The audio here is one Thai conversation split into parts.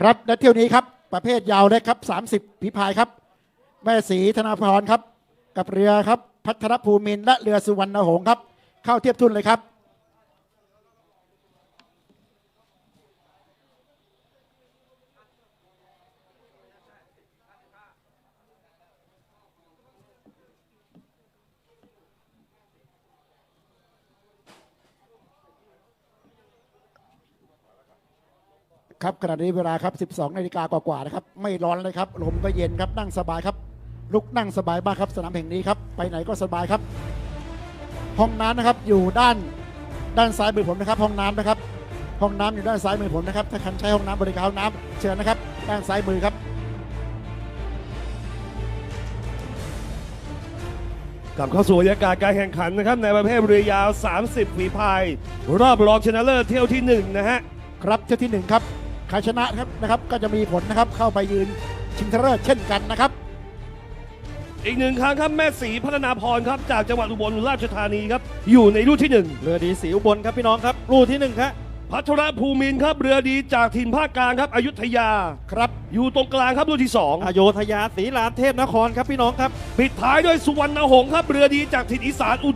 ครับและเที่ยวนี้ครับประเภทยาวเล็กครับ 30ผีพายครับ แม่สีธนาพรครับ กับเรือครับ พัทรภูมินและเรือสุวรรณหงส์ครับ เข้าเทียบทุนเลยครับ ครับขณะนี้เวลาครับ 12นาฬิกากว่าๆนะครับ ไม่ร้อนเลยครับ ลมก็เย็นครับ นั่งสบายครับ ลุกนั่งสบายมากครับ สนามแห่งนี้ครับ ไปไหนก็สบายครับ ห้องน้ำนะครับ อยู่ด้านด้านซ้ายมือผมนะครับ ห้องน้ำนะครับ ห้องน้ำอยู่ด้านซ้ายมือผมนะครับ ถ้าคันใช้ห้องน้ำบริการห้องน้ำเชิญนะครับ ด้านซ้ายมือครับ กลับเข้าสู่บรรยากาศการแข่งขันนะครับ ในประเภทเรือยาว 30ฝีพาย รอบรองชนะเลิศเที่ยวที่1นะฮะ ครับเที่ยวที่หนึ่งครับ ใครชนะครับนะครับก็จะมีผลนะครับเข้าไปยืนชิงชนะเลิศเช่นกันนะครับ อีกหนึ่งครั้งครับแม่สีพัฒนาพรครับจากจังหวัดอุบลราชธานีครับอยู่ในรุ่นที่เรือดีสีอุบลครับพี่น้องครับรูที่หนึ่งครับ1พัทรภูมินทร์ครับเรือดีจากถิ่นภาคกลางครับอยุธยาครับอยู่ตรงกลางครับรุ่นที่อโยธยาศรีลามเทพนครครับพี่น้องครับ2ปิดท้ายด้วยสุวรรณหงส์ครับเรือดีจากถิ่นอีสานอุ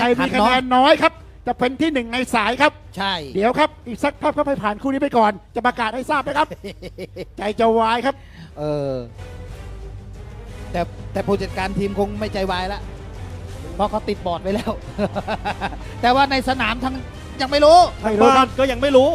ใครมีคะแนนน้อยครับ จะเป็นที่หนึ่งในสายครับ ใช่ เดี๋ยวครับ อีกสักพักก็ให้ผ่านคู่นี้ไปก่อน จะประกาศให้ทราบนะครับ ใจจะวายครับ เออ แต่แต่ผู้จัดการทีมคงไม่ใจวายแล้วเพราะเขาติดบอร์ดไว้แล้ว แต่ว่าในสนามทั้งยังไม่รู้ ไม่รู้ครับก็ยังไม่รู้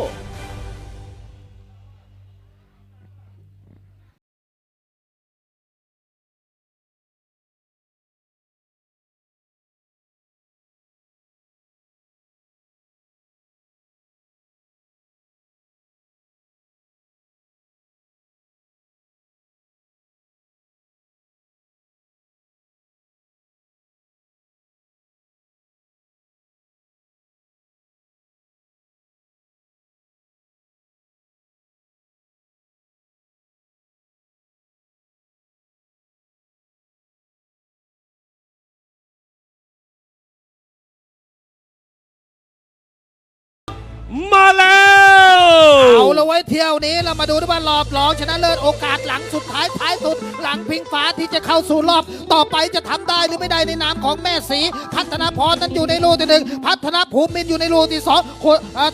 เที่ยวนี้เรามาดูด้วยว่ารอบรองชนะเลิศโอกาสหลังสุดท้ายท้ายสุด หลังพิงฟ้าที่จะเข้าสู่รอบ ต่อไปจะทำได้หรือไม่ได้ในนามของแม่สีพัฒนาพรนั้นอยู่ในรูที่หนึ่งพัฒนาภูมินอยู่ในรูที่สอง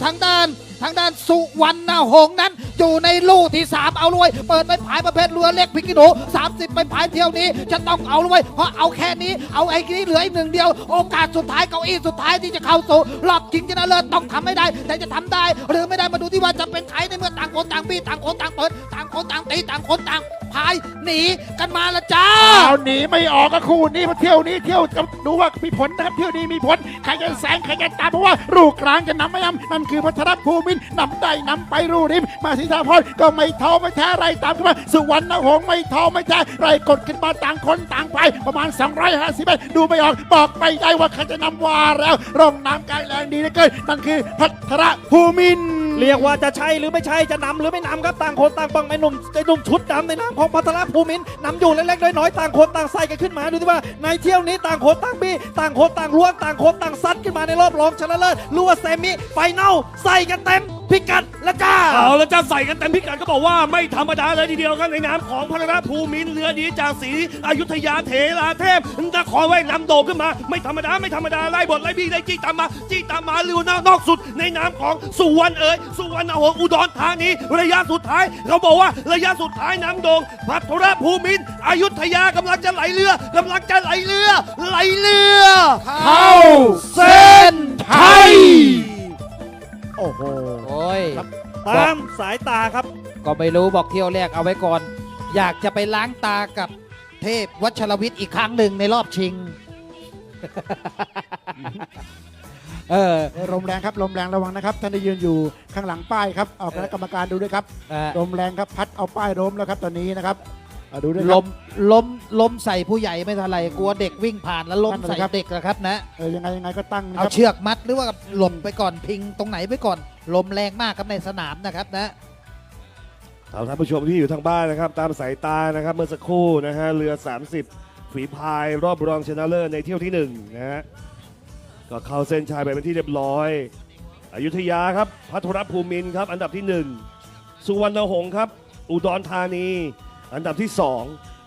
ทางด้าน ทางด้านสุวรรณหงนั้น อยู่ในลูกที่ 3 เอาเลยเปิดไปผายประเภทเรือเล็กพิกิโน30 ไปผายเที่ยวนี้จะต้องเอาเลยเพราะเอาแค่นี้เอาไอ้นี้เหลืออีกหนึ่งเดียว โอกาสสุดท้ายเก้าอี้สุดท้ายที่จะเข้าสู่รอบชิงชนะเลิศต้องทำให้ได้ แต่จะทำได้ หรือไม่ได้มาดูที่ว่าจะเป็นใครในเมื่อต่างคนต่างบี้ต่างคนต่างเปิดต่างคนต่างตีต่างคนต่างพายหนีกันมาละจ้าเอาหนีไม่ออกก็คู่นี้มาเที่ยวนี้เที่ยวจะดูว่ามีผลนะครับเที่ยวนี้มีผลใครจะแซงใครจะตามเพราะว่าลูกกลางจะนำไม่นำนั่นคือพัทรภูมิวินนำได้นำไปรูริม มาสิทธาพรก็ไม่ท้อไม่แท้ไรตามขึ้นมาสุวรรณหงส์ไม่ท้อไม่แท้ไรกดขึ้นมาต่างคนต่างไป ประมาณ 250เมตรดูไม่ออกบอกไม่ได้ว่าใครจะนำวาแล้วร่องน้ำกายแรงดีเหลือเกินนั่นคือพัทรภูมิน เรียกว่าจะใช่หรือไม่ใช่จะนำหรือไม่นำครับต่างคนต่างปังไอ้หนุ่มไอ้หนุ่มชุดดำในนามของพัทรภูมินทร์นำอยู่เล็กๆน้อยๆต่างคนต่างใส่กันขึ้นมาดูที่ว่าในเที่ยวนี้ต่างคนต่างบี้ต่างคนต่างล้วงต่างคนต่างซัดขึ้นมาในรอบรองชนะเลิศหรือว่าเซมิไฟแนลใส่กันเต็ม พิกัดและจ้า เอาแล้วจะใส่กันเต็มพิกัดก็บอกว่าไม่ธรรมดาเลยทีเดียวกันในนามของพระราภูมินทร์เรือดีจากศรีอยุธยาเถราเทพนครไว้นำโด่งขึ้นมา ไม่ธรรมดาไม่ธรรมดาไล่บทไล่บี้ไล่จี้ตามมาจี้ตามมาเรือนนอกสุด ในนามของสุวรรณเอ๋ยสุวรรณหงส์อุดรธานีระยะสุดท้าย เขาบอกว่าระยะสุดท้ายนำโด่งพัทรภูมินทร์อยุธยากำลังจะไหลเรือกำลังจะไหลเรือไหลเรือ เข้าเส้นชัย โอ้โห โอ้ยตามสายตาครับ ก็ไม่รู้บอกเที่ยวแรกเอาไว้ก่อน อยากจะไปล้างตากับเทพวัชรวิทย์อีกครั้งหนึ่งในรอบชิง เออลมแรงครับลมแรงระวังนะครับท่านที่ยืนอยู่ข้างหลังป้ายครับเอาคณะกรรมการดูด้วยครับเออลมแรงครับพัดเอาป้ายล้มแล้วครับตอนนี้นะครับเอาดูด้วยคลรับมล้มล้มใส่ผู้ใหญ่ไม่เท่าไหรกลัวเด็กวิ่งผ่านแล้วล้มนั่นใส่สิครับ เด็กนะครับนะ เออยังไงยังไงก็ตั้งนะคเอารับเชือกมัดหรือว่าหล่มไปก่อนพิงตรงไหนไปก่อน ลมแรงมากครับในสนามนะครับนะเอาท่านผู้ชมที่อยู่ทางบ้านนะครับ ตามสายตานะครับเมื่อสักครู่นะฮะเรือ 30 ฝีพายรอบรองชนะเลิศในเที่ยวที่1นะฮะก็เข้าเส้นชัยไปเป็นที่เรียบร้อย อยุธยาครับพัทรภูมินทร์ครับ อันดับที่1สุวรรณหงส์ครับ อุดรธานี อันดับที่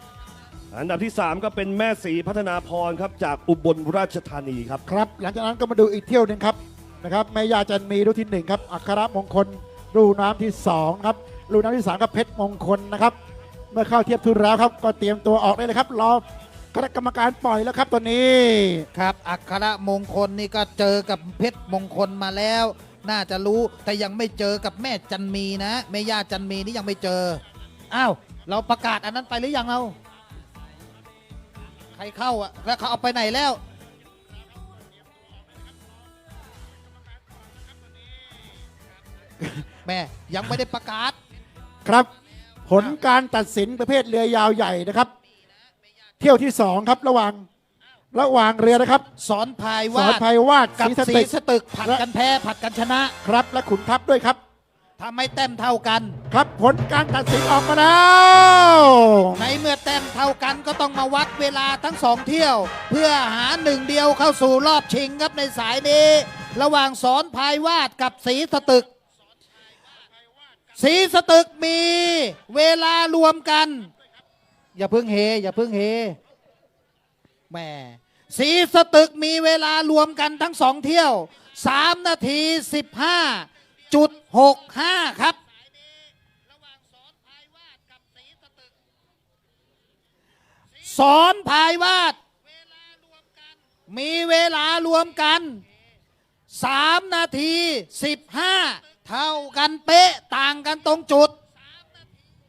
2 อันดับที่ 3 ก็เป็นแม่สีพัฒนาพรครับจากอุบลราชธานีครับ ครับ หลังจากนั้นก็มาดูอีกเที่ยวหนึ่งครับนะครับแม่ยาจันมีรูปที่หนึ่งครับ อัครมงคลรูน้ำที่สองครับรูน้ำที่สามก็เพชรมงคลนะครับ เมื่อเข้าเทียบทุนแล้วครับ ก็เตรียมตัวออกได้เลยครับรอคณะกรรมการปล่อยแล้วครับตอนนี้ครับ อัครมงคลนี่ก็เจอกับเพชรมงคลมาแล้ว น่าจะรู้แต่ยังไม่เจอกับแม่จันมีนะแม่ย่าจันมีนี่ยังไม่เจอ อ้าวเราประกาศอันนั้นไปหรือยังเรา ใครเข้าอะแล้วเขาเอาไปไหนแล้ว แม่ยังไม่ได้ประกาศ ครับ ผลการตัดสินประเภทเรือยาวใหญ่นะครับ เที่ยวที่สองครับระหว่างระหว่างเรือนะครับ สอนพายสว่าอนภัยวาดกับศรีสสีตึกสตึกผัดกันแพ้ผัดกันชนะ ครับและขุนทัพด้วยครับ ทำให้แต้มเท่ากัน ครับผลการตัดสินออกมาแล้วในเมื่อแต้มเท่ากันก็ต้องมาวัดเวลาทั้งสองเที่ยว เพื่อหาหนึ่งเดียวเข้าสู่รอบชิงครับในสายนี้ ระหว่างสอนพายวาดกับสีสตึก สีสตึกมีเวลารวมกัน อย่าเพิ่งเฮ อย่าเพิ่งเฮแหม่สีสตึกมีเวลารวมกันทั้งสองเที่ยว 3 นาที 15 จุด65 ครับ สอนพายวาด มีเวลารวมกัน 3 นาที 15 เท่ากันเป๊ะต่างกันตรงจุด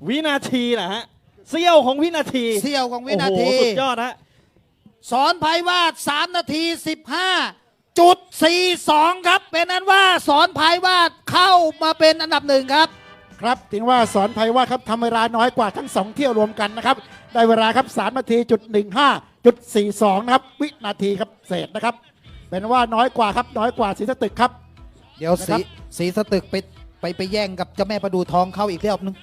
วินาทีนะฮะเสี้ยวของวินาทีเสี้ยวของวินาที โอ้โหสุดยอดฮะ สอนภัยวาด 3 นาที 15 จุด 42 ครับ เป็นนั้นว่าสอนภัยวาดเข้ามาเป็นอันดับหนึ่งครับ ครับถึงว่าสอนภัยวาดครับทำเวลาน้อยกว่าทั้งสองเที่ยวรวมกันนะครับ ได้เวลาครับ3นาทีจุด15จุด42นะครับวินาทีครับเศษนะครับ เป็นว่าน้อยกว่าครับน้อยกว่าศรีสตึกครับ เดี๋ยวนะครัสีบสีสตึกไปไปไปแย่งกับเจ้าแม่ประดูทองเข้าอีกรอบนึง